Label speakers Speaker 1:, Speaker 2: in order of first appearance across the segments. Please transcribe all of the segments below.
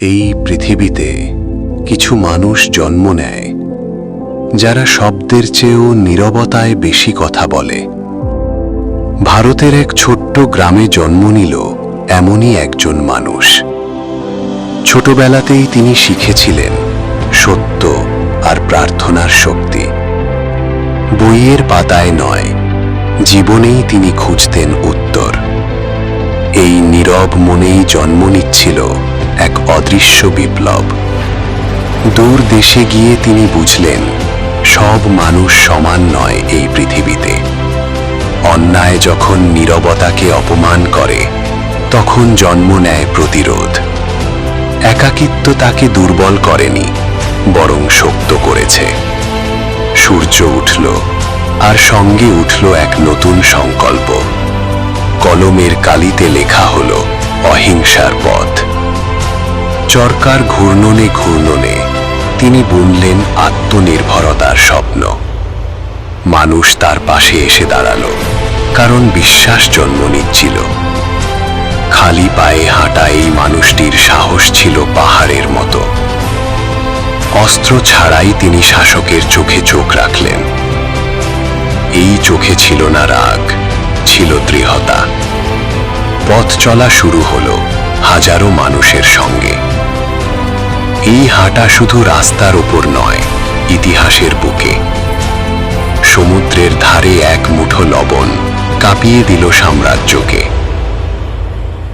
Speaker 1: এই পৃথিবীতে কিছু মানুষ জন্ম নেয়, যারা শব্দের চেয়েও নীরবতায় বেশি কথা বলে। ভারতের এক ছোট্ট গ্রামে জন্ম নিল এমনই একজন মানুষ। ছোটবেলাতেই তিনি শিখেছিলেন সত্য আর প্রার্থনার শক্তি। বইয়ের পাতায় নয়, জীবনেই তিনি খুঁজতেন উত্তর। এই নীরব মনেই জন্ম নিচ্ছিল এক অদৃশ্য বিপ্লব। দূর দেশে গিয়ে তিনি বুঝলেন, সব মানুষ সমান নয় এই পৃথিবীতে। অন্যায় যখন নীরবতাকে অপমান করে, তখন জন্ম নেয় প্রতিরোধ। একাকিত্ব তাকে দুর্বল করেনি, বরং শক্ত করেছে। সূর্য উঠল, আর সঙ্গে উঠল এক নতুন সংকল্প। কলমের কালিতে লেখা হল, অহিংসার পথ। চরকার ঘূর্ণনে ঘূর্ণনে তিনি বুনলেন আত্মনির্ভরতার স্বপ্ন। মানুষ তার পাশে এসে দাঁড়াল, কারণ বিশ্বাস জন্ম নিচ্ছিল। খালি পায়ে হাঁটা এই মানুষটির সাহস ছিল পাহাড়ের মতো। অস্ত্র ছাড়াই তিনি শাসকের চোখে চোখ রাখলেন। এই চোখে ছিল না রাগ, ছিল দৃঢ়তা। পথ চলা শুরু হলো হাজারো মানুষের সঙ্গে। এই হাঁটা শুধু রাস্তার ওপর নয়, ইতিহাসের বুকে। সমুদ্রের ধারে এক মুঠো লবণ কাঁপিয়ে দিল সাম্রাজ্যকে।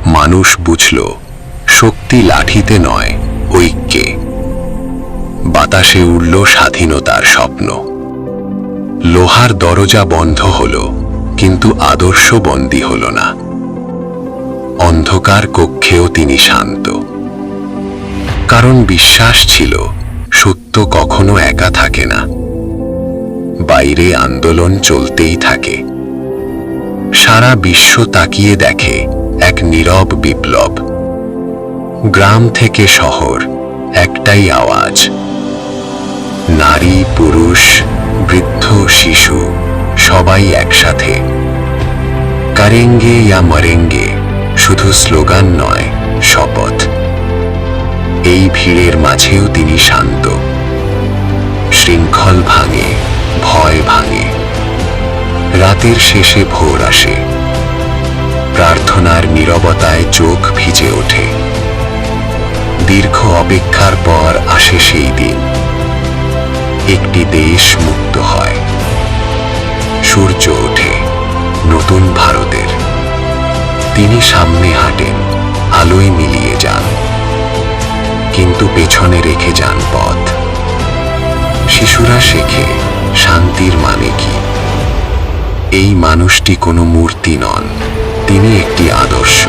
Speaker 1: মানুষ বুঝল, শক্তি লাঠিতে নয়, ঐক্যে। বাতাসে উড়ল স্বাধীনতার স্বপ্ন। লোহার দরজা বন্ধ হল, কিন্তু আদর্শ বন্দী হল না। অন্ধকার কক্ষেও তিনি শান্ত। কারণ বিশ্বাস ছিল, সত্য কখনো একা থাকে না। বাইরে আন্দোলন চলতেই থাকে। সারা বিশ্ব তাকিয়ে দেখে এক নীরব বিপ্লব। গ্রাম থেকে শহর, একটাই আওয়াজ। নারী, পুরুষ, বৃদ্ধ, শিশু, সবাই একসাথে। কারেঙ্গে ইয়া মরেঙ্গে, শুধু স্লোগান নয়, শপথ। এই ভিড়ের মাঝেও তিনি শান্ত। শৃঙ্খল ভাঙে, ভয় ভাঙে। রাতের শেষে ভোর আসে। প্রার্থনার নীরবতায় চোখ ভিজে ওঠে। দীর্ঘ অপেক্ষার পর আসে সেই দিন। একটি দেশ মুক্ত হয়। সূর্য ওঠে, নতুন ভারতের। তিনি সামনে হাঁটেন, আলোয় মিলিয়ে কিন্তু পেছনে রেখে যান পথ। শিশুরা শেখে, শান্তির মানে কি? এই মানুষটি কোনো মূর্তি নন, তিনি একটি আদর্শ।